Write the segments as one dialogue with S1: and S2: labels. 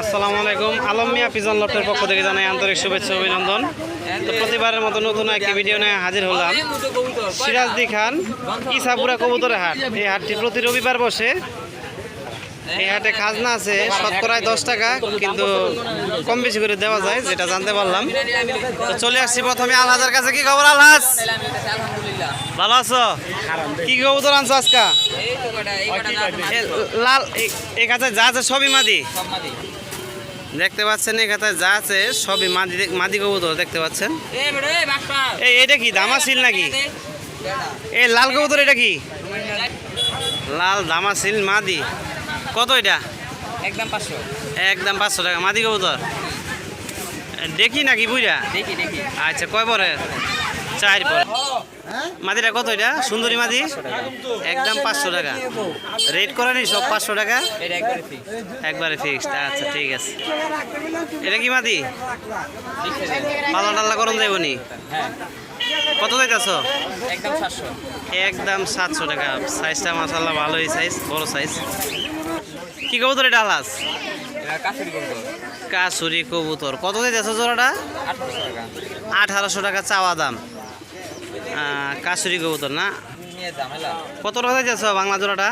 S1: আসসালামু আলাইকুম। আলম মিয়া পিজন লটের পক্ষ থেকে জানাই আন্তরিক শুভেচ্ছা অভিনন্দন। তো প্রতিবারের মতো নতুন একটি ভিডিও নিয়ে হাজির হলাম। সিরাজদি খান ইসাপুরা কবুতরের হাট। এই হাটটি প্রতি রবিবার বসে। এই হাটে খাজনা আছে শতকরায় দশ টাকা, কিন্তু কম বেশি করে দেওয়া যায়, যেটা জানতে পারলাম। তো চলে আসছি প্রথমে আলহাজার কাছে। কি খবর আলহাজ ভালো আছো? কি কবুতর আনছো আজকা? লাল, এ- এই কাছে যা আছে সবই মাদি। দেখতে পাচ্ছেন এখানে যা আছে সবই মাদি মাদি কবুতর দেখতে পাচ্ছেন? এই এটা কি দামা সিল নাকি এই লাল কবুতর এটা কি? লাল দামা সিল মাদি। কত এটা?
S2: একদম পাঁচশো।
S1: একদম পাঁচশো টাকা মাদি কবুতর? দেখি নাকি বুঝা
S2: দেখি দেখি।
S1: আচ্ছা কয় পরে চার পরে মাদিটা কত এটা? সুন্দরী মাদি? একদম পাঁচশো টাকা। রেট করে নি সব পাঁচশো টাকা?
S2: একবারে
S1: একবারে ফিক্সড আচ্ছা ঠিক আছে। এটা কি মাদি? পাল্লা টাল্লা করুন যাইব নি
S2: হ্যাঁ
S1: কত যাইতেছ
S2: একদম সাতশো
S1: একদম সাতশো টাকা। সাইজটা মাসাল্লাহ ভালোই সাইজ বড় সাইজ কি কবুতর এটা আলাস? কাসুরি কবুতর। কত যাইতেছ জোড়াটা?
S2: আঠারোশো টাকা
S1: চাওয়া দাম। কাসুরি কবুতর না? কত টাকা যাইতেছ বাংলা জোড়াটা?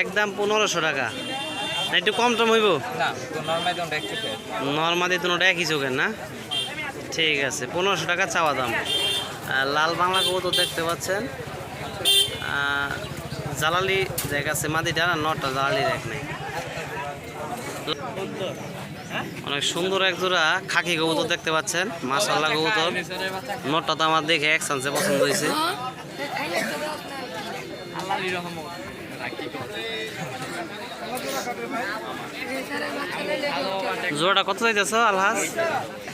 S2: একদম পনেরোশো।
S1: টাকা। না একটু কম টম হইব?
S2: না তো নর্মাল দামটা একটু ফের
S1: নর্মালি দুটোটা একই চোখের না? ঠিক আছে পনেরোশো টাকা চাওয়া দাম। লাল বাংলা কবুতর দেখতে পাচ্ছেন। জালালি দেখ আছে মাদিটা নটা জালালি দেখ নেই। অনেক সুন্দর এক জোড়া খাকি কবুতর দেখতে পাচ্ছেন। মাসাল্লাহ কবুতর। নটটা তো আমার দেখে এক চান্সে পছন্দ হয়েছে। জোড়াটা কত চাইতেছ, আলহাজ?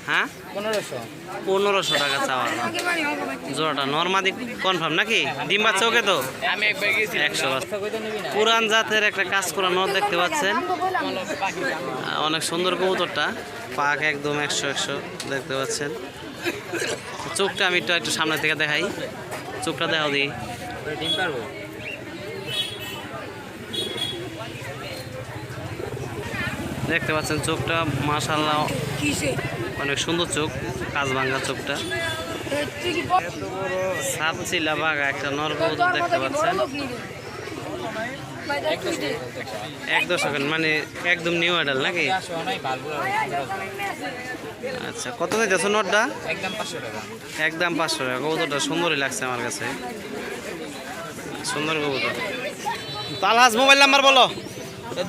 S1: হ্যাঁ?
S2: পনেরোশো
S1: পনেরোশো টাকা চাওয়া। জোড়াটা নর্মাদি কনফার্ম নাকি? ডিম বাচ্চা ওকে তো? একশো পুরান জাতের একটা কাজ করা নর দেখতে পাচ্ছেন। অনেক সুন্দর কবুতরটা। পাক একদম একশো একশো দেখতে পাচ্ছেন। চোখটা আমি একটু একটু সামনে থেকে দেখাই। চোখটা দেখাও দিই
S2: ডিম পারব
S1: দেখতে পাচ্ছেন চোখটা মাশাল্লাহ অনেক সুন্দর চোখ কাজ ভাঙ্গা চোখটা। সাপচিলা বাঘা একটা নর কবুতর দেখতে পাচ্ছেন। এক দশকের মানে একদম নিউ আইডাল নাকি? আচ্ছা কত যাইতেছ নটটা?
S2: একদম পাঁচশো টাকা।
S1: একদম পাঁচশো টাকা কবুতরটা সুন্দরই লাগছে আমার কাছে। সুন্দর কবুতর। তো আলহাজ মোবাইল নাম্বার বলো।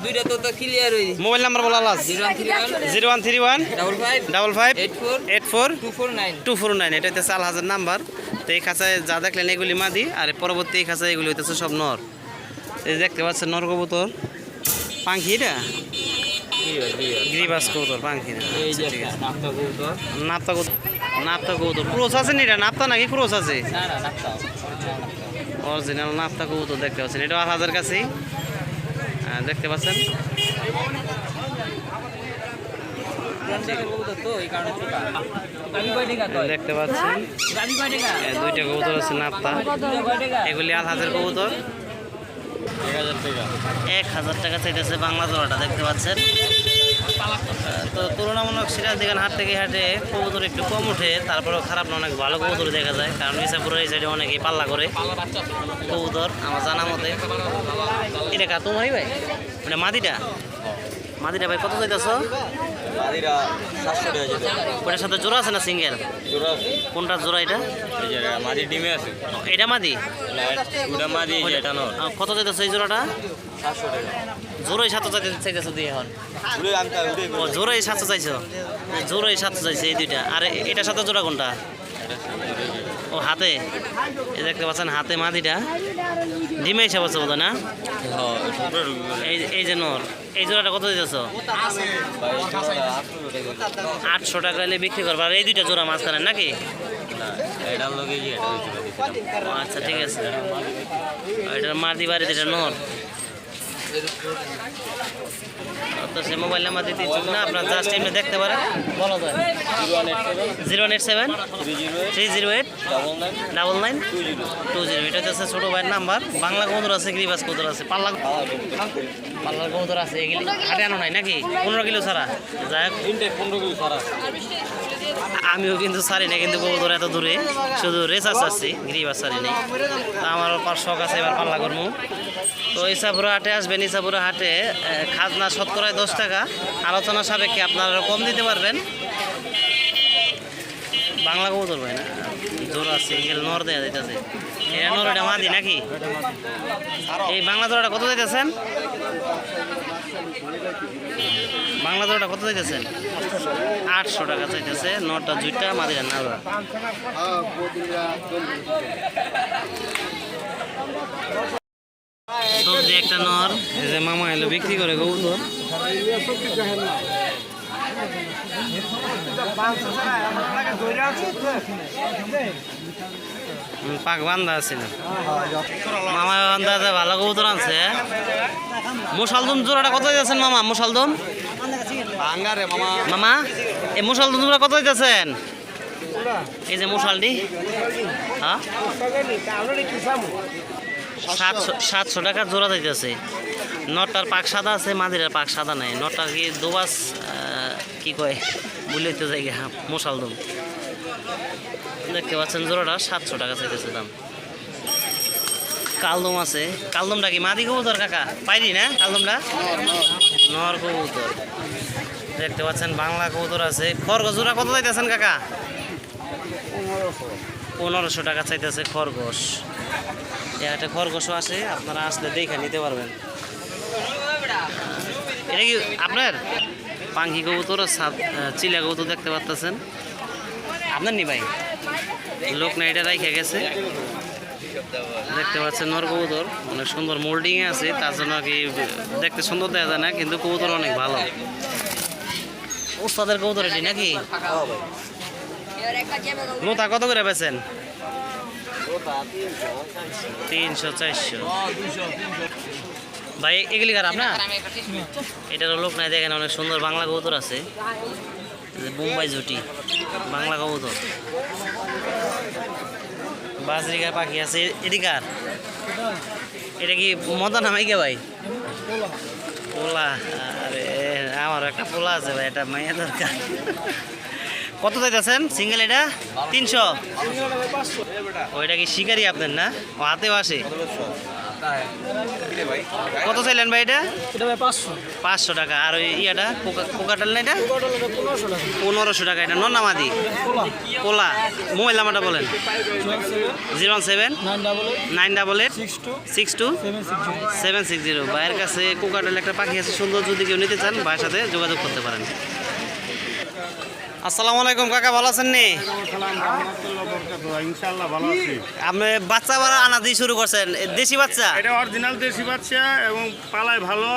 S2: দুইটা তো তো ক্লিয়ার হই
S1: মোবাইল নাম্বার বলো
S2: one three one. Double five.
S1: Double five.
S2: Eight four. Two four nine.
S1: এটা হচ্ছে আলহাজের নাম্বার। তো এই খাঁচায় যা দেখলেন এগুলি মাদি আর পরবর্তী এই খাঁচায় এগুলি হইতেছে সব নর। এই দেখতে পাচ্ছেন নর কবুতর। পাঙ্খি এটা? গ্রিবাস কবুতর না
S2: যে
S1: আচ্ছা, নাপ্তা কবুতর। নাপ্তা কবুতর। ক্রোস আছে নি এটা? নাপ্তা নাকি ক্রোস আছে? অরিজিনাল নাপ্তা কবুতর দেখতে পাচ্ছেন। এটা আলহাজের কাছেই। দেখতে পাচ্ছেন।
S2: তো
S1: দেখতে পাচ্ছেন। এ, দুইটা কবুতর আছে নাপ্তা এগুলি
S2: এক হাজার কবুতর
S1: এক হাজার টাকা চাইতেছে বাংলা জোড়াটা দেখতে পাচ্ছেন। তো তুলনামূলক সিরাজ দেখেন, হাট থেকে হাটে কবুতর একটু কম ওঠে, তারপরেও খারাপ না, অনেক ভালো কবুতর দেখা যায়। কারণ মিসাপুরের এই সাইডে অনেকেই পাল্লা করে কবুতর, আমার জানা মতে। এটা কা ভাই? মানে মাদিটা মাদিটা ভাই কত চাইতেছ?
S2: মাদিরা সাতশো
S1: ওটার সাথে জোড়া আছে না সিঙ্গেল?
S2: জোড়া
S1: কোনটা জোড়া এটা?
S2: মাদি ডিমে আছে।
S1: এটা মাদি?
S2: ওটা মাদি এটা নর।
S1: কত চাইতেছ এই জোড়াটা?
S2: সাতশো টাকা।
S1: জোরই সাতশো চাইতে চাইতেছো দিয়ে এখন। ও জোরই সাতশো চাইছো? জোরই সাতশো চাইছে এই দুইটা। আর এটার সাথে জোড়া কোনটা? ও হাতে। এই দেখতে পাচ্ছেন হাতে মাদিটা ডিমে হিসাব আছে বোধ না? এই যে নর। এই জোড়াটা কত দিতেছ? আটশো টাকা হলে বিক্রি করব। আর এই দুইটা জোড়া মাঝখানে, নাকি?
S2: এটা
S1: আচ্ছা ঠিক আছে। এটার মাদি বাড়ি এটা নর। তো সে মোবাইল নাম্বার দিতে ইচ্ছুক না, আপনার জাস্ট এমনি দেখতে পারেন। বলা যায় zero eight seven. Three zero eight. Double nine. Two zero. এটা হচ্ছে ছোটো ভাইয়ের নাম্বার। বাংলা কবুতর আছে গ্রিবাস কবুতর আছে। পাল্লা পাল্লার কবুতর আছে, এগুলি আনো নাই নাকি? পনেরো কিলো ছাড়া। যাই হোক।
S2: পনেরো কিলো সারা
S1: আমিও কিন্তু সারি না কিন্তু কবুতর এত দূরে। শুধু রেসার্চ আসছি গিরিবাস সারি নেই। আমারও পার শখ আছে, এবার পাল্লা করব তো ইসাপুরা হাটে আসবেন, ইসাপুরা হাটে খাজনা শতকরায় দশ টাকা। আলোচনা সাপেক্ষে আপনারা কম দিতে পারবেন। বাংলা কবুতর ভাই না? আছে নর দেওয়া যাইতেছে। এটা নর, এটা মাদি নাকি? এই বাংলা জোড়াটা কত দিতেছেন বাংলা জোড়াটা কত দিতেছেন আটশো টাকা চাইতেছে নটা দুইটা মাদিরা না। সবজি একটা নর এই যে মামা এলো বিক্রি করে হুম, পাক বান্ধা আছে মামা বান্ধা আছে ভালো কবুতর আনছে। মুসালদুম জোড়াটা কত দিতেছেন মামা? মুসালদুম
S2: মামা।
S1: মামা এই মুসালদুম জোড়া কত দিতেছেন এই যে হ্যাঁ? সাতশো সাতশো টাকা জোড়া দিতেছে নটার পাক সাদা আছে মাদিরার পাক সাদা নাই। নটার কি দুবাস কি কয়? বুঝলেই তো জায়গা মুসালদুম দেখতে পাচ্ছেন জোড়াটা সাতশো টাকা চাইতেছে দাম। কালদম আছে। কালদমটা কি মাদি কবুতর, কাকা? পাইনি না কালদমটা? নর কবুতর। দেখতে পাচ্ছেন, বাংলা কবুতর আছে। খরগোশ জোড়া কত চাইতেছেন, কাকা? পনেরোশো টাকা চাইতেছে খরগোশ। একটা খরগোশও আছে, আপনারা আসলে দেখে নিতে পারবেন। এটা কি আপনার? পাঙ্কি কবুতর চিলা কবুতর দেখতে পাচ্ছেন আপনার নি ভাই? লোক না এটা রাইখে গেছে। দেখতে পাচ্ছেন। নর কবুতর। অনেক সুন্দর মোল্ডিং আছে, তার জন্য কি দেখতে সুন্দর দেখা যায় না, কিন্তু কবুতর অনেক ভালো। ওস্তাদের কবুতর এটি নাকি? নোতা কত করে বেছেন তিনশো, চারশো। ভাই, এগুলি খারাপ না এটারও লোক নাই, দেখেন অনেক সুন্দর বাংলা কবুতর আছে। বোম্বাই জুটি, বাংলা কবুতর। বাজরিকা পাখি আছে এদিকার এটা কি মদা নামাই কে ভাই? পোলা। আরে আমার একটা পোলা আছে ভাই, এটা মাইয়া দরকার। কত দিতেছেন সিঙ্গেল এটা? তিনশো? ওইটা কি শিকারি আপনার না? হাতেও আসে। কত চাইলেন ভাই এটা?
S3: এটা পাঁচশো।
S1: টাকা। আর ইয়াটা? কোকাটাল না এটা?
S3: পনেরোশো টাকা।
S1: এটা। নন্নামাদি
S3: পোলা
S1: পোলা মোবাইল নাম্বারটা বলেন। Zero one seven.
S3: Nine double eight. Six two.
S1: Six two.
S3: Seven six zero.
S1: Seven six zero. ভাইয়ের কাছে কোকাটাল একটা পাখি আছে। সুন্দর যদি কেউ নিতে চান ভাইয়ের সাথে যোগাযোগ করতে পারেন। আসসালামু আলাইকুম কাকা ভালো আছেন নি?
S4: ইনশাল্লাহ ভালো আছি।
S1: আপনি বাচ্চা বাড়া আনা দিয়ে শুরু করছেন দেশি বাচ্চা?
S4: এটা অরিজিনাল দেশি বাচ্চা এবং পালায় ভালো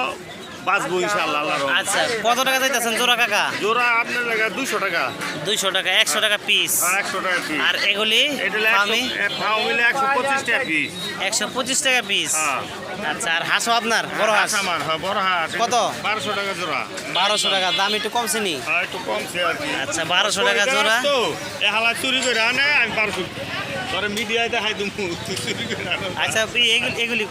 S4: বাঁচবো ইনশাল্লাহ আল্লাহ
S1: আচ্ছা কত টাকা চাইতেছেন জোড়া কাকা?
S4: জোড়া আপনার টাকা।
S1: দুইশো টাকা একশো টাকা পিস
S4: আর একশো টাকা পিস
S1: আর এগুলি
S4: এটা হলো
S1: আমি
S4: একশো- ফাও মিলে একশো পঁচিশ টাকা পিস
S1: একশো পঁচিশ টাকা পিস
S4: হ্যাঁ।
S1: আচ্ছা আর হাঁসও আপনার? বড় হাঁস?
S4: আমার হ্যাঁ বড় হাঁস।
S1: কত?
S4: বারোশো টাকা জোড়া।
S1: বারোশো টাকা দাম একটু কমছে নি?
S4: হ্যাঁ একটু কমছে আর কি।
S1: আচ্ছা বারোশো টাকা জোড়া।
S4: তো এ হালা চুরি করে আনে আমি বারোশো ধরে মিডিয়ায় দেখাই তুমি চুরি করে
S1: আচ্ছা এই এগুলি এগুলি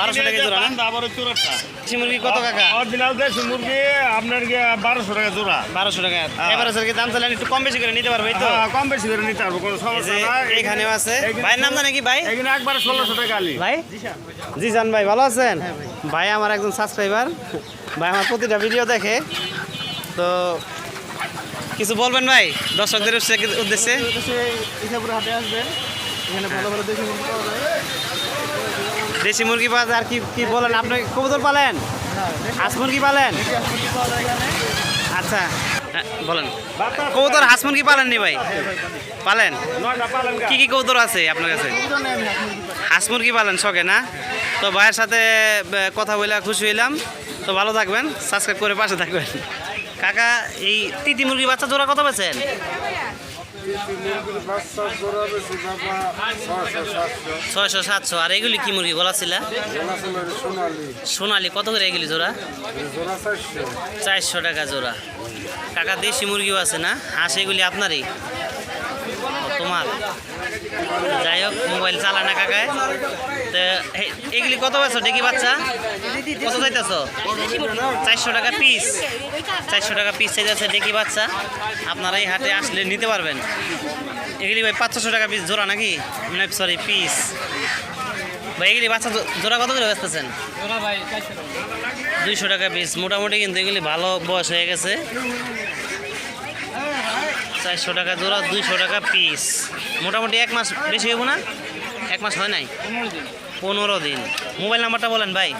S1: বারোশো টাকা জোড়া না?
S4: আবার চোরাটা।
S1: দেশি মুরগি কত কাকা?
S4: অরিজিনাল দেশি মুরগি আপনার গিয়ে বারোশো টাকা জোড়া।
S1: বারোশো টাকা।
S4: হ্যাঁ।
S1: এবারে স্যার দাম চাইলে একটু কম বেশি করে নিতে পারবে তো?
S4: হ্যাঁ, কম বেশি করে নিতে পারব কোনো সমস্যা নাই।
S1: এখানেও আছে। ভাইয়ের নাম জানে কি ভাই?
S4: এখানে একবার ষোলোশো টাকা আলি।
S1: ভাই? জি জান ভাই ভালো আছেন? ভাই আমার একজন সাবস্ক্রাইবার ভাই আমার প্রতিটা ভিডিও দেখে। তো কিছু বলবেন ভাই? দর্শকদের উদ্দেশ্যে
S3: ইসাপুর হাটে আসবেন। এখানে ভালো ভালো দেখে মুরগি পাওয়া যায়।
S1: দেশি মুরগি পাওয়া যায় আর কি কি বলেন আপনি? কবুতর পালেন?
S3: হ্যাঁ
S1: হাঁস মুরগি পালেন? আচ্ছা হ্যাঁ, বলেন। কবুতর হাঁস মুরগি পালেননি ভাই? পালেন।
S4: পালন?
S1: কি কি কবুতর আছে আপনার কাছে?
S3: হাঁস মুরগি
S1: পালেন শখে না? তো ভাইয়ের সাথে কথা বলে খুশি হইলাম। তো ভালো থাকবেন সাবস্ক্রাইব করে পাশে থাকবেন। কাকা, এই তিতি মুরগি বাচ্চা জোড়া কত পেয়েছেন ছয়শো সাতশো। আর এগুলি কি মুরগি বলা ছিল? সোনালি। কত করে এগুলি জোড়া? চারশো টাকা জোড়া। কাকা, দেশি মুরগিও আছে না? হাঁস এগুলি আপনারই? তোমার? যাই হোক, মোবাইল চালা না কাকায়। তো এগুলি কত বেছো ডেকি বাচ্চা? কত চাইতেছ? চারশো টাকা পিস চারশো টাকা পিস চাইতেছে ডেকি বাচ্চা। আপনারা এই হাটে আসলে নিতে পারবেন। এগুলি ভাই পাঁচশো টাকা পিস জোড়া নাকি? সরি পিস ভাই, এগুলি বাচ্চা জোড়া কত করে বেচতেছেন? দুইশো টাকা পিস মোটামুটি কিন্তু এগুলি ভালো বয়স হয়ে গেছে। চারশো টাকা জোড়া দুইশো টাকা পিস মোটামুটি এক মাস বেশি হইব না? এক মাস হয় নাই? পনেরো দিন। মোবাইল নাম্বারটা বলেন ভাই।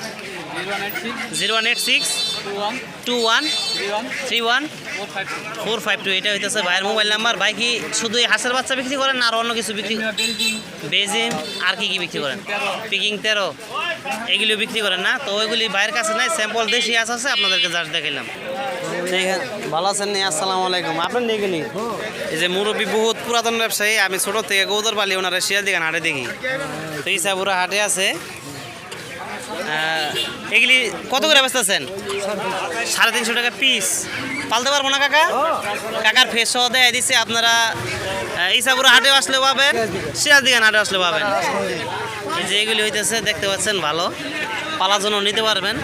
S1: Zero one eight six. Two one three one four five two এটা হইতেছে ভাইয়ের মোবাইল নাম্বার ভাই কি শুধু এই হাঁসের বাচ্চা বিক্রি করেন আর অন্য কিছু বিক্রি বেজিং আর কি কি বিক্রি করেন? পিকিং তেরো। এগুলিও বিক্রি করেন না? তো ওইগুলি ভাইয়ের কাছে নাই স্যাম্পল দেশি হাঁস আছে আপনাদেরকে জাস্ট দেখাইলাম। ভালো আছেন নি? আসসালামু আলাইকুম। আপনার নিয়ে গেলি? এই যে মুরব্বী বহুত পুরাতন ব্যবসায়ী আমি ছোট থেকে গৌদর বালি ওনারা শিয়াল দিকে হাটে দেখি। তো ইসাপুরা হাটে আছে। এগুলি কত করে বেচতেছেন? সাড়ে তিনশো টাকা পিস পালতে পারব না, কাকা? কাকার ফেস সহ দেয় দিচ্ছে আপনারা ইসাপুরা হাটে আসলে পাবেন সিরাজ দিঘান হাটে আসলে পাবেন যে এগুলি হইতেছে, দেখতে পাচ্ছেন ভালো। পালার জন্য নিতে পারবেন।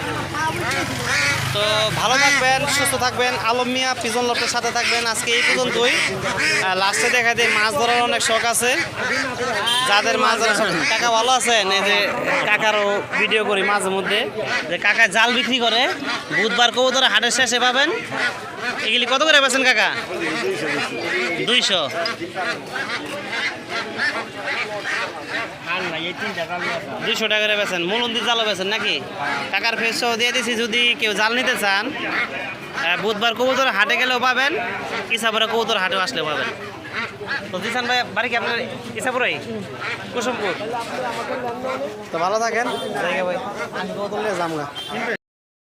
S1: তো ভালো থাকবেন, সুস্থ থাকবেন। আলম মিয়া পিজন লটের সাথে থাকবেন আজকে এই পর্যন্তই। লাস্টে দেখা যায় মাছ ধরার অনেক শখ আছে। যাদের মাছ ধরার কাকা ভালো আছেন? এই যে কাকারও ভিডিও করি মাঝে মধ্যে। যে কাকা জাল বিক্রি করে, বুধবার কবুতর হাটের শেষে পাবেন। এগুলি কত করে বেছেন কাকা? দুইশো। দুইশো টাকা করে বেছেন দিয়ে জালও বেছেন নাকি? টাকার ফেসও দিয়ে দিছি যদি কেউ জাল নিতে চান বুধবার কবুতর হাটে গেলেও পাবেন ইসাপুরে কবুতর হাটেও আসলেও পাবেন। তো দিশান ভাই বাড়ি কি আপনার ইসাপুরাই কুসুমপুর। তো ভালো থাকেন। ভাই। আমি কবুতর নিয়ে যামগা।